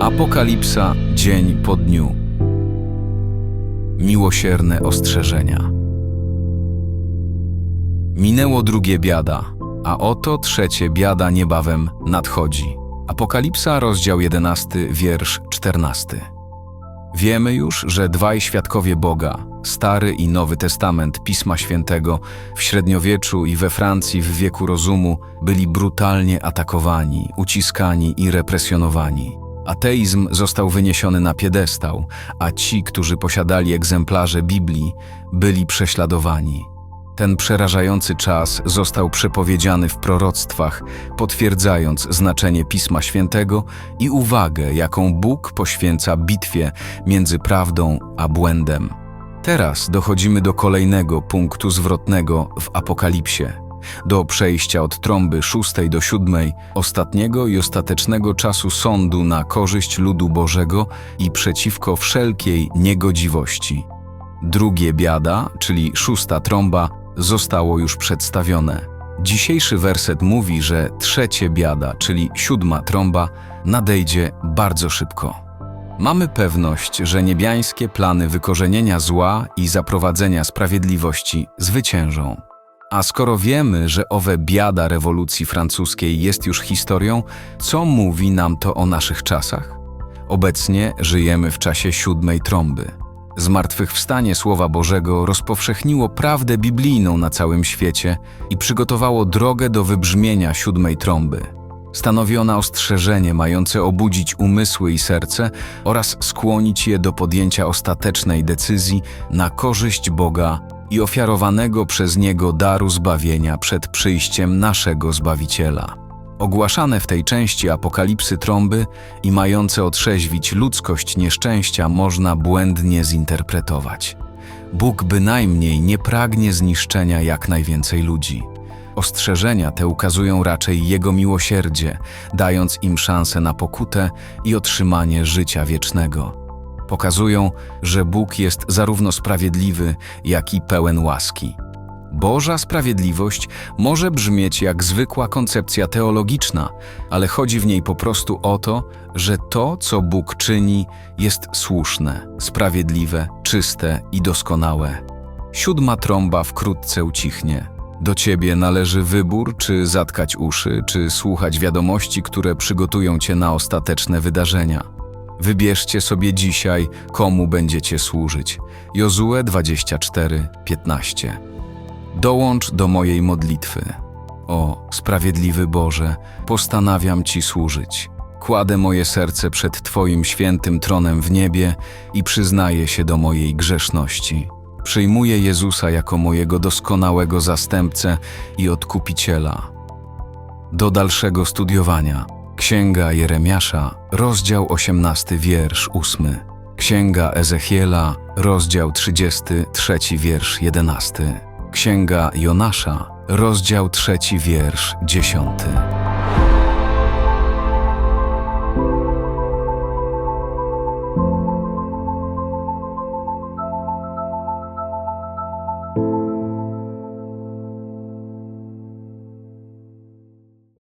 Apokalipsa dzień po dniu. Miłosierne ostrzeżenia. Minęło drugie biada, a oto trzecie biada niebawem nadchodzi. Apokalipsa, rozdział 11, wiersz 14. Wiemy już, że dwaj świadkowie Boga, Stary i Nowy Testament Pisma Świętego, w średniowieczu i we Francji w wieku rozumu byli brutalnie atakowani, uciskani i represjonowani. Ateizm został wyniesiony na piedestał, a ci, którzy posiadali egzemplarze Biblii, byli prześladowani. Ten przerażający czas został przepowiedziany w proroctwach, potwierdzając znaczenie Pisma Świętego i uwagę, jaką Bóg poświęca bitwie między prawdą a błędem. Teraz dochodzimy do kolejnego punktu zwrotnego w Apokalipsie, do przejścia od trąby szóstej do siódmej, ostatniego i ostatecznego czasu sądu na korzyść ludu Bożego i przeciwko wszelkiej niegodziwości. Drugie biada, czyli szósta trąba, zostało już przedstawione. Dzisiejszy werset mówi, że trzecie biada, czyli siódma trąba, nadejdzie bardzo szybko. Mamy pewność, że niebiańskie plany wykorzenienia zła i zaprowadzenia sprawiedliwości zwyciężą. A skoro wiemy, że owe biada rewolucji francuskiej jest już historią, co mówi nam to o naszych czasach? Obecnie żyjemy w czasie siódmej trąby. Zmartwychwstanie Słowa Bożego rozpowszechniło prawdę biblijną na całym świecie i przygotowało drogę do wybrzmienia siódmej trąby. Stanowi ona ostrzeżenie mające obudzić umysły i serce oraz skłonić je do podjęcia ostatecznej decyzji na korzyść Boga i ofiarowanego przez Niego daru zbawienia przed przyjściem naszego Zbawiciela. Ogłaszane w tej części apokalipsy trąby i mające otrzeźwić ludzkość nieszczęścia można błędnie zinterpretować. Bóg bynajmniej nie pragnie zniszczenia jak najwięcej ludzi. Ostrzeżenia te ukazują raczej Jego miłosierdzie, dając im szansę na pokutę i otrzymanie życia wiecznego. Pokazują, że Bóg jest zarówno sprawiedliwy, jak i pełen łaski. Boża sprawiedliwość może brzmieć jak zwykła koncepcja teologiczna, ale chodzi w niej po prostu o to, że to, co Bóg czyni, jest słuszne, sprawiedliwe, czyste i doskonałe. Siódma trąba wkrótce ucichnie. Do ciebie należy wybór, czy zatkać uszy, czy słuchać wiadomości, które przygotują cię na ostateczne wydarzenia. Wybierzcie sobie dzisiaj, komu będziecie służyć. Jozue 24:15. Dołącz do mojej modlitwy. O, sprawiedliwy Boże, postanawiam Ci służyć. Kładę moje serce przed Twoim świętym tronem w niebie i przyznaję się do mojej grzeszności. Przyjmuję Jezusa jako mojego doskonałego zastępcę i odkupiciela. Do dalszego studiowania. Księga Jeremiasza, rozdział 18, wiersz 8. Księga Ezechiela, rozdział 33, wiersz 11. Księga Jonasza, rozdział 3, wiersz 10.